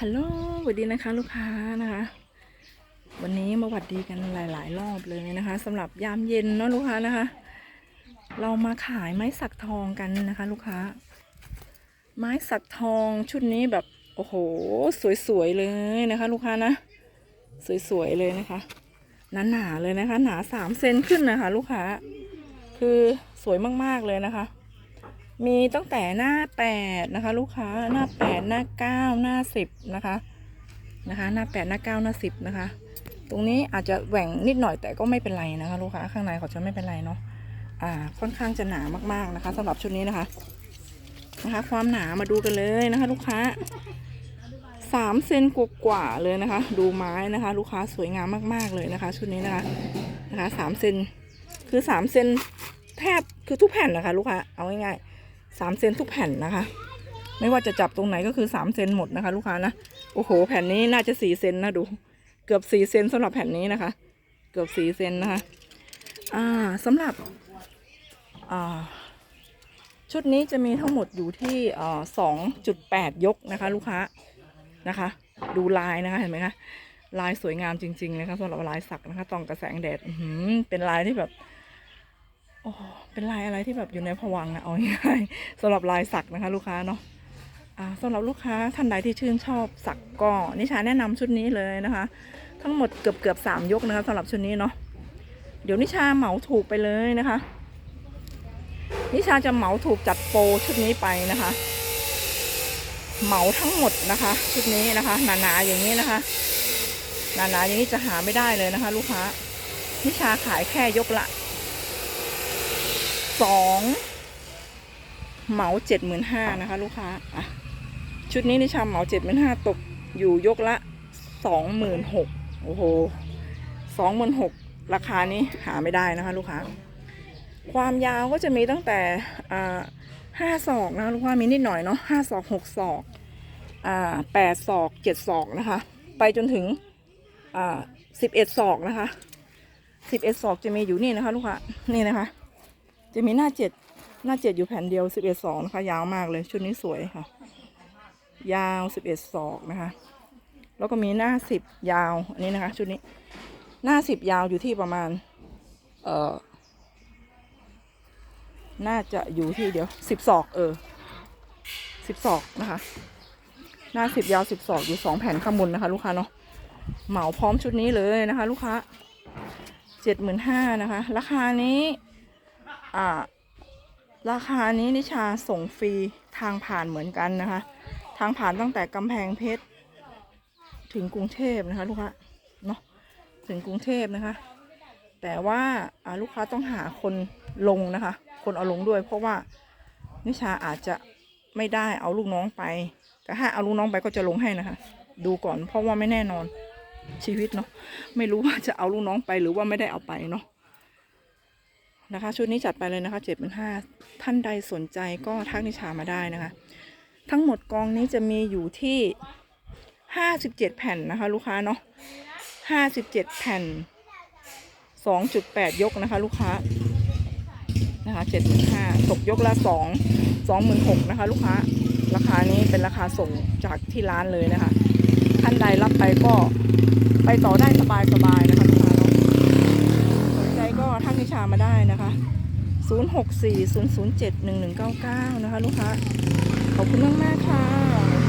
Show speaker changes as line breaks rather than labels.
ฮัลโหลสวัสดีนะคะลูกค้านะคะ วันนี้มาหวัดดีกันหลาย ๆ รอบเลยนะคะสำหรับยามเย็นเนาะลูกค้านะคะ เรามาขายไม้สักทองกันนะคะ ลูกค้า ไม้สักทองชุดนี้แบบโอ้โห สวย ๆ เลยนะคะ ลูกค้านะ สวย ๆ เลยนะคะหนาๆเลยนะคะ หนาสามเซนขึ้นนะคะ ลูกค้า คือสวยมากๆเลยนะคะ มีตั้งแต่หน้าแปดนะคะ ลูกค้าหน้าแปดหน้าเก้าหน้าสิบนะคะนะคะ หน้าแปดหน้าเก้าหน้าสิบนะคะ ตรงนี้อาจจะแหว่งนิดหน่อยแต่ก็ไม่เป็นไรนะคะ ลูกค้าข้างในเขาจะไม่เป็นไรเนาะอ่าค่อนข้างจะหนามากๆนะคะสำหรับชุดนี้นะคะนะคะ ความหนามาดูกันเลยนะคะ ลูกค้าสามเซนกว่าๆเลยนะคะ ดูไม้นะคะ ลูกค้าสวยงามมากๆเลยนะคะ ชุดนี้นะคะนะคะสามเซนคือสามเซนแทบคือทุกแผ่นนะคะ ลูกค้าเอาง่ายๆ สามเซนทุกแผ่นนะคะ ไม่ว่าจะจับตรงไหนก็คือสามเซนหมดนะคะ ลูกค้านะโอ้โห แผ่นนี้น่าจะสี่เซนนะดู เกือบสี่เซนสำหรับแผ่นนี้นะคะ เกือบสี่เซนนะคะ อ่าสำหรับอ่าชุดนี้จะมีทั้งหมดอยู่ที่อ่สองจุดแปดยกนะคะ ลูกค้านะคะ ดูลายนะคะเห็นไหมคะลายสวยงามจริงๆนะคะสำหรับลายสักนะคะตองกระแสงแดดอืเป็นลายที่แบบ โอ้เป็นลายอะไรที่แบบอยู่ในผวังค์อะเอาง่ายๆสำหรับลายสักนะคะ ลูกค้าเนาะอ่าสำหรับลูกค้าท่านใดที่ชื่นชอบสักก็นิชาแนะนำชุดนี้เลยนะคะ ทั้งหมดเกือบเกือบสามยกนะคะสำหรับชุดนี้เนาะเดี๋ยวนิชาเหมาถูกไปเลยนะคะ นิชาจะเหมาถูกจัดโปรชุดนี้ไปนะคะ เหมาทั้งหมดนะคะ ชุดนี้นะคะหนาๆอย่างนี้นะคะหนาๆอย่างนี้จะหาไม่ได้เลยนะคะ ลูกค้านิชาขายแค่ยกละ สองเหมาเจ็ดหมื่นห้านะคะลูกค้าอะชุดนี้นิชาเหมาเจ็ดหมื่นห้าตกอยู่ยกละสองหมื่นหกโอ้โหสองหมื่นหกราคานี้หาไม่ได้นะคะลูกค้า ความยาวก็จะมีตั้งแต่ห้าศอกนะลูกค้ามีนิดหน่อยเนาะห้าศอกหกศอกแปดศอกเจ็ดศอกนะคะ ไปจนถึงสิบเอ็ดศอกนะคะสิบเอ็ดศอกจะมีอยู่นี่นะคะลูกค้านี่นะคะ จะมีหน้าเจ็ดหน้าเจ็ดอยู่แผ่นเดียวสิบเอ็ดสองนะคะ ยาวมากเลย ชุดนี้สวยค่ะ ยาวสิบเอ็ดศอกนะคะ แล้วก็มีหน้าสิบยาวอันนี้นะคะ ชุดนี้ หน้าสิบยาวอยู่ที่ประมาณ เอ่อ น่าจะอยู่ที่เดียวสิบศอกเออสิบศอกนะคะ หน้าสิบยาวสิบศอกอยู่สองแผ่นข้างบนนะคะ ลูกค้าเนาะเหมาพร้อมชุดนี้เลยนะคะ ลูกค้าเจ็ดหมื่นห้านะคะ ราคานี้ ราคานี้นิชาส่งฟรีทางผ่านเหมือนกันนะคะ ทางผ่านตั้งแต่กำแพงเพชร ถึงกรุงเทพนะคะลูกค้าเนาะถึงกรุงเทพนะคะ แต่ว่าลูกค้าต้องหาคนลงนะคะ คนเอาลงด้วย เพราะว่านิชาอาจจะไม่ได้เอาลูกน้องไป แต่ถ้าเอาลูกน้องไปก็จะลงให้นะคะ ดูก่อนเพราะว่าไม่แน่นอนชีวิตเนาะไม่รู้ว่าจะเอาลูกน้องไปหรือว่าไม่ได้เอาไปเนาะ นะคะ ชุดนี้จัดไปเลยนะคะเจ็ดเป็นห้าท่านใดสนใจก็ทักนิชามาได้นะคะ ทั้งหมดกองนี้จะมีอยู่ที่ห้าสิบเจ็ดแผ่นนะคะ ลูกค้าเนาะห้าสิบเจ็ดแผ่นสองจุดแปดยกนะคะ ลูกค้านะคะเจ็ดเป็นห้าตกยกละสองสองหมื่นหกนะคะ ลูกค้า ราคานี้เป็นราคาส่งจากที่ร้านเลยนะคะ ท่านใดรับไปก็ไปต่อได้สบายๆนะคะลูกค้าเนาะ สนใจก็ทัก นิชามาได้นะคะ 064 007 1199 นะคะ ลูกค้า ขอบคุณมาก ๆ ค่ะ